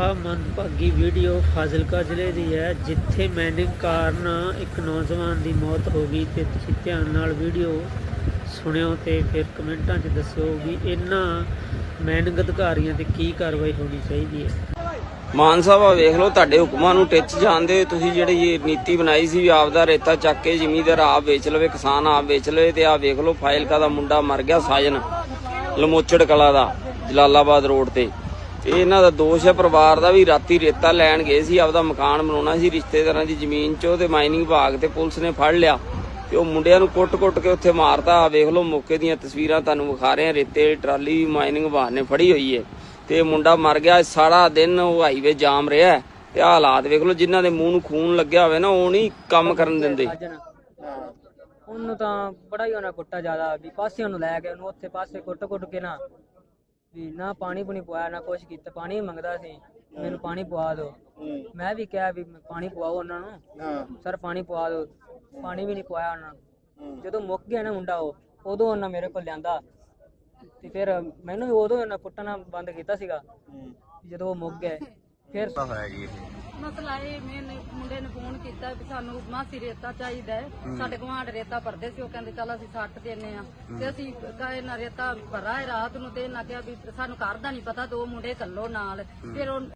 ਆ ਮੰਦਭਾਗੀ ਵੀਡੀਓ ਫਾਜ਼ਿਲਕਾ ਜ਼ਿਲ੍ਹੇ ਦੀ ਹੈ, ਜਿੱਥੇ ਮੈਨਿੰਗ ਕਾਰਨ ਇੱਕ ਨੌਜਵਾਨ ਦੀ ਮੌਤ ਹੋ ਗਈ ਤੇ ਤੁਸੀਂ ਧਿਆਨ ਨਾਲ ਵੀਡੀਓ ਸੁਣਿਓ ਤੇ ਫਿਰ ਕਮੈਂਟਾਂ 'ਚ ਦੱਸਿਓ ਵੀ ਇਹਨਾਂ ਮੈਨਿੰਗ ਅਧਿਕਾਰੀਆਂ ਤੇ ਕੀ ਕਾਰਵਾਈ ਹੋਣੀ ਚਾਹੀਦੀ ਹੈ। ਮਾਨ ਸਾਹਿਬ ਆ ਵੇਖ ਲਓ, ਤੁਹਾਡੇ ਹੁਕਮਾਂ ਨੂੰ ਟਿੱਚ ਜਾਂਦੇ ਹੋ ਤੁਸੀਂ ਜਿਹੜੀ ਇਹ ਨੀਤੀ ਬਣਾਈ ਸੀ ਵੀ ਆਪਦਾ ਰੇਤਾ ਚੱਕ ਕੇ ਜ਼ਮੀਂਦਾਰ ਆਪ ਵੇਚ ਲਵੇ, ਕਿਸਾਨ ਆਪ ਵੇਚ ਲਵੇ ਤੇ ਆ ਵੇਖ ਲਓ ਫਾਇਲਕਾ ਦਾ ਮੁੰਡਾ ਮਰ ਗਿਆ ਸਾਜਨ, ਲਮੋਚੜ ਕਲਾ ਦਾ, ਜਲਾਲਾਬਾਦ ਰੋਡ ਤੇ। ਤੇ ਇਹਨਾਂ ਦਾ ਦੋਸ਼ ਹੈ, ਪਰਿਵਾਰ ਦਾ ਵੀ ਰਾਤੀ ਰੇਤਾ ਲੈਣ ਗਏ ਸੀ, ਆਪਦਾ ਮਕਾਨ ਬਣਾਉਣਾ ਸੀ, ਰਿਸ਼ਤੇਦਾਰਾਂ ਦੀ ਜ਼ਮੀਨ 'ਚੋਂ ਤੇ ਮਾਈਨਿੰਗ ਵਿਭਾਗ ਤੇ ਪੁਲਿਸ ਨੇ ਫੜ ਲਿਆ। ਤੇ ਉਹ ਮੁੰਡਿਆਂ ਨੂੰ ਕੁੱਟ-ਕੁੱਟ ਕੇ ਉੱਥੇ ਮਾਰਤਾ। ਆ ਵੇਖ ਲਓ, ਮੌਕੇ ਦੀਆਂ ਤਸਵੀਰਾਂ ਤੁਹਾਨੂੰ ਵਿਖਾ ਰਹੇ ਆ ਰੇਤੇ ਟਰਾਲੀ ਮਾਈਨਿੰਗ ਵਿਭਾਗ ਨੇ ਫੜੀ ਹੋਈ ਹੈ। ਤੇ ਮੁੰਡਾ ਮਰ ਗਿਆ। ਸਾਰਾ ਦਿਨ ਉਹ ਹਾਈਵੇ ਜਾਮ ਰਿਹਾ ਤੇ ਆਹ ਹਾਲਾਤ ਵੇਖ ਲਓ, ਜਿਨ੍ਹਾਂ ਦੇ ਮੂੰਹ ਨੂੰ ਖੂਨ ਲੱਗਿਆ ਹੋਵੇ ਨਾ, ਉਹ ਨਹੀਂ ਕੰਮ ਕਰਨ ਦਿੰਦੇ। ਸਾਜਨ ਉਹਨੂੰ ਤਾਂ ਬੜਾ ਹੀ ਉਹਨਾਂ ਕੁੱਟਾ ਜ਼ਿਆਦਾ। ਵੀ ਪਾਸੇ ਉਹਨੂੰ ਲੈ ਕੇ ਉਹਨੂੰ ਉੱਥੇ ਪਾਸੇ ਕੁੱਟ ਕੁੱਟ ਕੇ ਨਾ ਵੀ ਨਾ ਪਾਣੀ ਪੁਣੀ ਪਵਾਇਆ ਨਾ ਕੁਛ ਕੀਤਾ ਪਾਣੀ ਮੰਗਦਾ ਸੀ। ਮੈਨੂੰ ਪਾਣੀ ਪਵਾ ਦਿਓ। ਮੈਂ ਵੀ ਕਿਹਾ ਵੀ ਪਾਣੀ ਪਵਾਓ ਉਹਨਾਂ ਨੂੰ। ਸਰ ਪਾਣੀ ਪਵਾ ਦਿਓ। ਪਾਣੀ ਵੀ ਨਹੀਂ ਪਵਾਇਆ ਉਹਨਾਂ ਨੂੰ। ਜਦੋਂ ਮੁੱਕ ਗਿਆ ਨਾ ਮੁੰਡਾ ਉਹ ਉਦੋਂ ਉਹਨਾਂ ਮੇਰੇ ਕੋਲ ਲਿਆਂਦਾ। ਤੇ ਫਿਰ ਮੈਨੂੰ ਵੀ ਉਦੋਂ ਉਹਨਾਂ ਕੁੱਟਣਾ ਬੰਦ ਕੀਤਾ ਸੀਗਾ। ਜਦੋਂ ਉਹ ਮੁੱਕ ਗਏ। ਫਿਰ ਮਸਲਾ ਇਹ ਮੈਨੇ ਮੁੰਡੇ ਨੇ ਫੋਨ ਕੀਤਾ ਵੀ ਸਾਨੂੰ ਮਾਸੀ ਰੇਤਾ ਚਾਹੀਦਾ ਹੈ। ਸਾਡੇ ਗੁਆਂਢ ਰੇਤਾ ਭਰਦੇ ਸੀ ਉਹ ਕਹਿੰਦੇ ਚੱਲ ਅਸੀਂ ਸੱਟ ਦਿੰਨੇ ਆ ਤੇ ਅਸੀਂ ਕਹੇ ਨਾ ਰੇਤਾ ਭਰਾ ਹੈ ਰਾਤ ਨੂੰ ਤੇ ਇਹਨਾਂ ਕਿਹਾ ਵੀ ਸਾਨੂੰ ਘਰ ਦਾ ਨਹੀਂ ਪਤਾ ਦੋ ਮੁੰਡੇ ਕੱਲੋ ਨਾਲ। ਫਿਰ ਉਹ